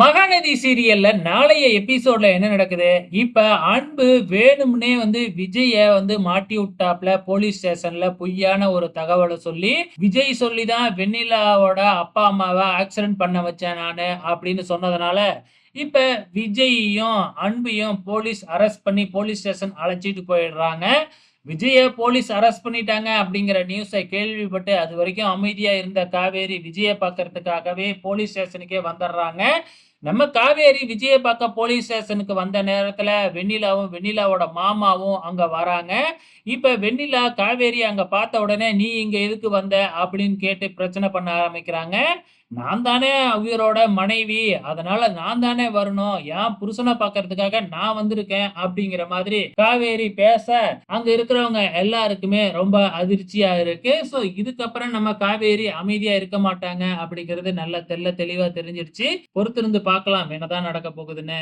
மகாநதி சீரியல்ல நாளைய எபிசோட்ல என்ன நடக்குது? இப்ப அன்பு வேணும்னே வந்து விஜய வந்து மாட்டி விட்டாப்ல போலீஸ் ஸ்டேஷன்ல பொய்யான ஒரு தகவலை சொல்லி விஜய் சொல்லிதான் வெண்ணிலாவோட அப்பா அம்மாவை ஆக்சிடென்ட் பண்ண வச்சேன் நானு அப்படின்னு சொன்னதுனால இப்ப விஜயையும் அன்பையும் போலீஸ் அரெஸ்ட் பண்ணி போலீஸ் ஸ்டேஷன் அழைச்சிட்டு போயிடுறாங்க. விஜய போலீஸ் அரெஸ்ட் பண்ணிட்டாங்க அப்படிங்கிற நியூஸை கேள்விப்பட்டு அது வரைக்கும் அமைதியா இருந்த காவேரி விஜய பார்க்கறதுக்காகவே போலீஸ் ஸ்டேஷனுக்கே வந்துடுறாங்க. நம்ம காவேரி விஜய பார்க்க போலீஸ் ஸ்டேஷனுக்கு வந்த நேரத்துல வெண்ணிலாவும் வெண்ணிலாவோட மாமாவும் அங்க வராங்க. இப்ப வெண்ணிலா காவேரி அங்க பார்த்த உடனே நீ இங்க எதுக்கு வந்த? அப்படின்னு கேட்டு பிரச்சனை பண்ண ஆரம்பிக்கிறாங்க. நான் தானே உயிரோட மனைவி அதனால நான் தானே வரணும். ஏன் புருஷனை பார்க்கறதுக்காக நான் வந்திருக்கேன் அப்படிங்கிற மாதிரி காவேரி பேச அங்க இருக்கிறவங்க எல்லாருக்குமே ரொம்ப அதிர்ச்சியா இருக்கு. சோ இதுக்கப்புறம் நம்ம காவேரி அமைதியா இருக்க மாட்டாங்க அப்படிங்கிறது நல்ல தெல்ல தெளிவா தெரிஞ்சிருச்சு. பொறுத்திருந்து பார்க்கலாம் என்னதான் நடக்க போகுதுன்னு.